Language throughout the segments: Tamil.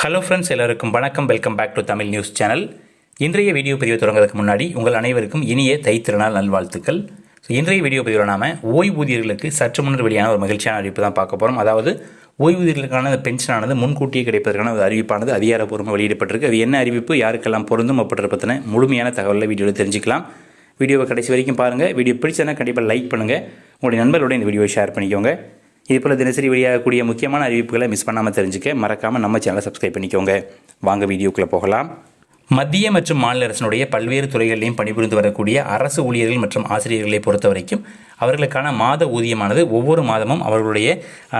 ஹலோ ஃப்ரெண்ட்ஸ் எல்லாருக்கும் வணக்கம். Welcome back to Tamil news channel இன்றைய வீடியோ பதிவு தொடங்குறதுக்கு முன்னாடி உங்கள் அனைவருக்கும் இனிய தைத்திருநாள் நல்வாழ்த்துக்கள். ஸோ இன்றைய வீடியோ பதிவில் நாம் ஓய்வூதியர்களுக்கு சற்று முன்னர் வெளியான ஒரு மகிழ்ச்சியான அறிவிப்பு தான் பார்க்க போகிறோம் அதாவது ஓய்வூதியர்களுக்கான பென்ஷனானது முன்கூட்டியே கிடைப்பதற்கான ஒரு அறிவிப்பானது அதிகாரப்பூர்வமாக வெளியிடப்பட்டிருக்கு. அது என்ன அறிவிப்பு யாருக்கெல்லாம் பொருந்தும் அப்படின்ற பற்றின முழுமையான தகவலில் வீடியோவில் தெரிஞ்சுக்கலாம். வீடியோவை கடைசி வரைக்கும் பாருங்கள் வீடியோ பிடிச்சதுன்னா கண்டிப்பாக லைக் பண்ணுங்கள் உங்களுடைய நண்பர்களோட இந்த வீடியோவை ஷேர் பண்ணிக்கோங்க. இது போல் தினசரி வெளியாகக்கூடிய முக்கியமான அறிவிப்புகளை மிஸ் பண்ணாமல் தெரிஞ்சுக்க மறக்காமல் நம்ம சேனலை சப்ஸ்கிரைப் பண்ணிக்கோங்க. வாங்க வீடியோக்குள்ளே போகலாம். மத்திய மற்றும் மாநில அரசினுடைய பல்வேறு துறைகளிலையும் பணிபுரிந்து வரக்கூடிய அரசு ஊழியர்கள் மற்றும் ஆசிரியர்களை பொறுத்த வரைக்கும் அவர்களுக்கான மாத ஊதியமானது ஒவ்வொரு மாதமும் அவர்களுடைய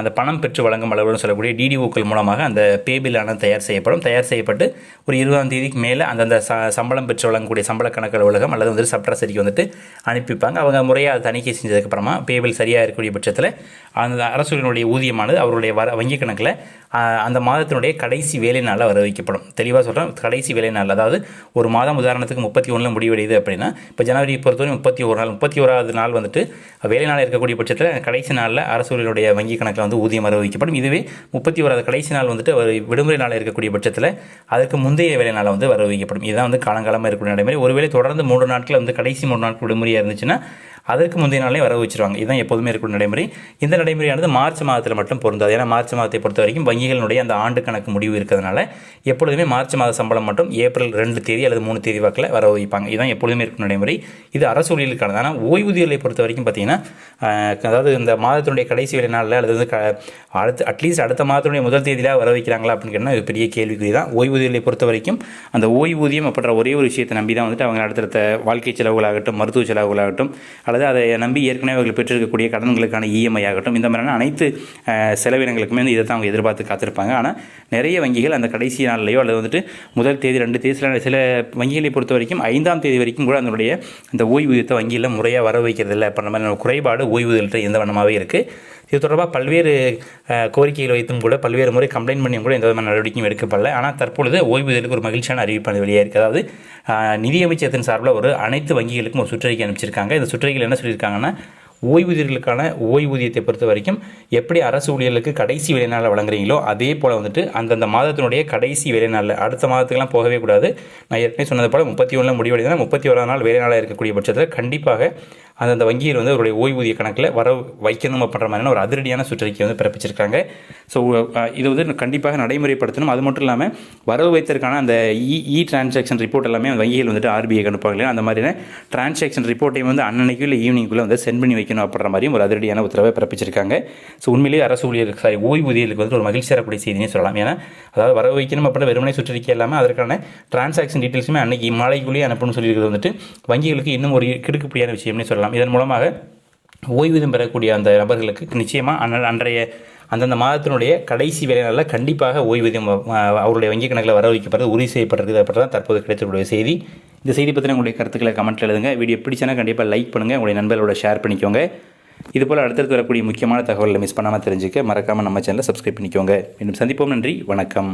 அந்த பணம் பெற்று வழங்கும் அளவுடன் சொல்லக்கூடிய டிடிஓக்கள் மூலமாக அந்த பே பில்லானது தயார் செய்யப்படும். தயார் செய்யப்பட்டு ஒரு இருபதாம் தேதிக்கு மேலே அந்தந்த ச சம்பளம் பெற்று வழங்கக்கூடிய சம்பள கணக்கு அலுவலகம் அல்லது வந்து சப்ட்ரஸரிக்கு வந்துட்டு அனுப்பிப்பாங்க. அவங்க முறையாக அதை தணிக்கை செஞ்சதுக்கப்புறமா பேபிள் சரியாக இருக்கக்கூடிய பட்சத்தில் அந்த அரசுடைய ஊதியமானது அவருடைய வர வங்கி கணக்கில் அந்த மாதத்தினுடைய கடைசி வேலை நாளில் வர வைக்கப்படும். தெளிவாக சொல்கிறேன் கடைசி வேலை நாள். அதாவது ஒரு மாதம் உதாரணத்துக்கு முப்பத்தி ஒன்றில் முடிவடையுது அப்படின்னா இப்போ ஜனவரி பொறுத்தவரை முப்பத்தி ஒரு நாள். முப்பத்தி ஓராவது நாள் வந்துட்டு வேலை நாள் இருக்கக்கூடிய பட்சத்தில் கடைசி நாளில் அரசுகளுடைய வங்கி கணக்கில் வந்து ஊதியம் வர வைக்கப்படும் இதுவே முப்பத்தி ஓராவது கடைசி நாள் வந்துட்டு ஒரு விடுமுறை நாள் இருக்கக்கூடிய பட்சத்தில் அதற்கு முந்தைய வேலை நாள் வந்து வர வைக்கப்படும் இதுதான் வந்து காலங்காலமாக இருக்கக்கூடிய நடைமுறை. ஒருவேளை தொடர்ந்து மூன்று நாட்கள் வந்து கடைசி மூன்று நாட்கள் விடுமுறையாக இருந்துச்சுன்னா அதற்கு முந்தைய நாளே வர வச்சிருவாங்க. இதுதான் எப்போதுமே இருக்கக்கூடிய நடைமுறை. இந்த நடைமுறையானது மார்ச் மாதத்தில் மட்டும் பொருந்தாது. ஏன்னா மார்ச் மாதத்தை பொறுத்த வரைக்கும் வங்கிகளினுடைய அந்த ஆண்டு கணக்கு முடிவு இருக்கிறதுனால எப்பொழுதுமே மார்ச் மாத சம்பளம் மட்டும் ஏப்ரல் ரெண்டு தேதி அல்லது மூணு தேதி வாக்கில் வர வைப்பாங்க. இதுதான் எப்பொழுதுமே இருக்கும் நடைமுறை. இது அரசு ஊழியர்களுக்கானது. ஆனால் ஓய்வூதியர்களை பொறுத்த வரைக்கும் பார்த்தீங்கன்னா அதாவது இந்த மாதத்தினுடைய கடைசி வேலை நாளில் அல்லது வந்து க அடுத்து அட்லீஸ்ட் அடுத்த மாதத்தினுடைய முதல் தேதியில் வர வைக்கிறாங்களா அப்படின்னு கேட்டால் இது பெரிய கேள்விக்குறி தான். ஓய்வூதியர்களை பொறுத்த வரைக்கும் அந்த ஓய்வூதியம் அப்படின்ற ஒரே ஒரு விஷயத்தை நம்பி தான் வந்துட்டு அவங்க அடுத்தடுத்த வாழ்க்கை செலவுகளாகட்டும் மருத்துவ செலவுகளாகட்டும் அல்லது அதை நம்பி ஏற்கனவே அவர்கள் பெற்றிருக்கக்கூடிய கடன்களுக்கான இஎம்ஐ ஆகட்டும் இந்த மாதிரியான அனைத்து செலவினங்களுக்குமே வந்து இதை தான் அவங்க எதிர்பார்த்து காத்திருப்பாங்க. ஆனால் நிறைய வங்கிகள் அந்த கடைசி நாள்லையோ அல்லது வந்துட்டு முதல் தேதி ரெண்டு தேதி சில சில வங்கிகளை பொறுத்த வரைக்கும் ஐந்தாம் தேதி வரைக்கும் கூட அதனுடைய இந்த ஓய்வூதியத்தை வங்கியில் முறையாக வர வைக்கிறது இல்லை அப்படின்ற மாதிரி குறைபாடு ஓய்வூதியத்தை எந்த வண்ணமாகவே இருக்குது இது தொடர்பாக பல்வேறு கோரிக்கைகள் வைத்தும் கூட பல்வேறு முறை கம்ப்ளைண்ட் பண்ணியும் கூட எந்த விதமான நடவடிக்கையும் எடுக்கப்படல. ஆனால் தற்பொழுது ஓய்வூதியர்களுக்கு ஒரு மகிழ்ச்சியான அறிவிப்பானது வெளியாக இருக்குது அதாவது நிதியமைச்சகத்தின் சார்பில் ஒரு அனைத்து வங்கிகளுக்கும் ஒரு சுற்றறிக்கை அனுப்பிச்சிருக்காங்க. இந்த சுற்றறிக்கையில் என்ன சொல்லியிருக்காங்கன்னா ஓய்வூதியர்களுக்கான ஓய்வூதியத்தை பொறுத்த வரைக்கும் எப்படி அரசு ஊழியர்களுக்கு கடைசி வேலை நாளில் வழங்குறீங்களோ அதே போல் வந்துட்டு அந்தந்த மாதத்தினுடைய கடைசி வேலை நாளில் அடுத்த மாதத்துக்குலாம் போகவே கூடாது. நான் ஏற்கனவே சொன்னது போல் முப்பத்தி ஒன்றில் முடிவடைந்தால் முப்பத்தி ஓராம் நாள் வேலை நாளாக இருக்கக்கூடிய பட்சத்தில் கண்டிப்பாக அந்தந்த வங்கியில் வந்து அவருடைய ஓய்வூதிய கணக்கில் வர வைக்கணும் அப்படின்ற மாதிரியான ஒரு அதிரடியான சுற்றறிக்கை வந்து பிறப்பிச்சிருக்காங்க. ஸோ இது வந்து கண்டிப்பாக நடைமுறைப்படுத்தணும். அது மட்டும் இல்லாமல் வரவு வைத்ததற்கான அந்த இ இ டிரான்சாக்ஷன் ரிப்போர்ட் எல்லாமே வங்கியில் வந்துட்டு ஆர்பிஐ அனுப்புவாங்க இல்லையா? அந்த மாதிரியான டிரான்சாக்ஷன் ரிப்போர்ட்டையும் வந்து அன்னன்னைக்கு இல்லை ஈவினிங்குள்ளே வந்து சென்ட் பண்ணி அறிவிக்கணும் அப்படின்ற மாதிரியும் ஒரு அதிரடியான உத்தரவை பிறப்பிச்சிருக்காங்க. ஸோ உண்மையிலேயே அரசு ஊழியர் சாரி ஓய்வூதியர்களுக்கு வந்து ஒரு மகிழ்ச்சி தரக்கூடிய செய்தினே சொல்லலாம். ஏன்னா அதாவது வர வைக்கணும் அப்படின்ற வெறுமனை சுற்றறிக்கை இல்லாமல் அதற்கான டிரான்சாக்ஷன் டீட்டெயில்ஸுமே அன்னைக்கு மாலைக்குள்ளேயே அனுப்பணும்னு சொல்லியிருக்கிறது வந்துட்டு வங்கிகளுக்கு இன்னும் ஒரு கிடுக்குப்படியான விஷயம்னே சொல்லலாம். இதன் மூலமாக ஓய்வூதியம் பெறக்கூடிய அந்த நபர்களுக்கு நிச்சயமாக அன்ன அன்றைய அந்தந்த மாதத்தினுடைய கடைசி வேலை நாளில் கண்டிப்பாக ஓய்வூதியம் அவருடைய வங்கிக் கணக்கில் வர வைக்கப்படுறது உறுதி செய்யப்பட்டிருக்குது அப்படி தான் தற்போது கிடைத்திருக்கூடிய செய்தி. இந்த செய்தி பற்றின உங்களுடைய கருத்துக்களை கமெண்ட்டில் எழுதுங்க. வீடியோ பிடிச்சனா கண்டிப்பாக லைக் பண்ணுங்கள் உங்களுடைய நண்பர்களோட ஷேர் பண்ணிக்கோங்க. இதுபோல் அடுத்தடுத்து வரக்கூடிய முக்கியமான தகவல்களை மிஸ் பண்ணாமல் தெரிஞ்சுக்க மறக்காமல் நம்ம சேனலை சப்ஸ்கிரைப் பண்ணிக்கோங்க. மீண்டும் சந்திப்போம். நன்றி. வணக்கம்.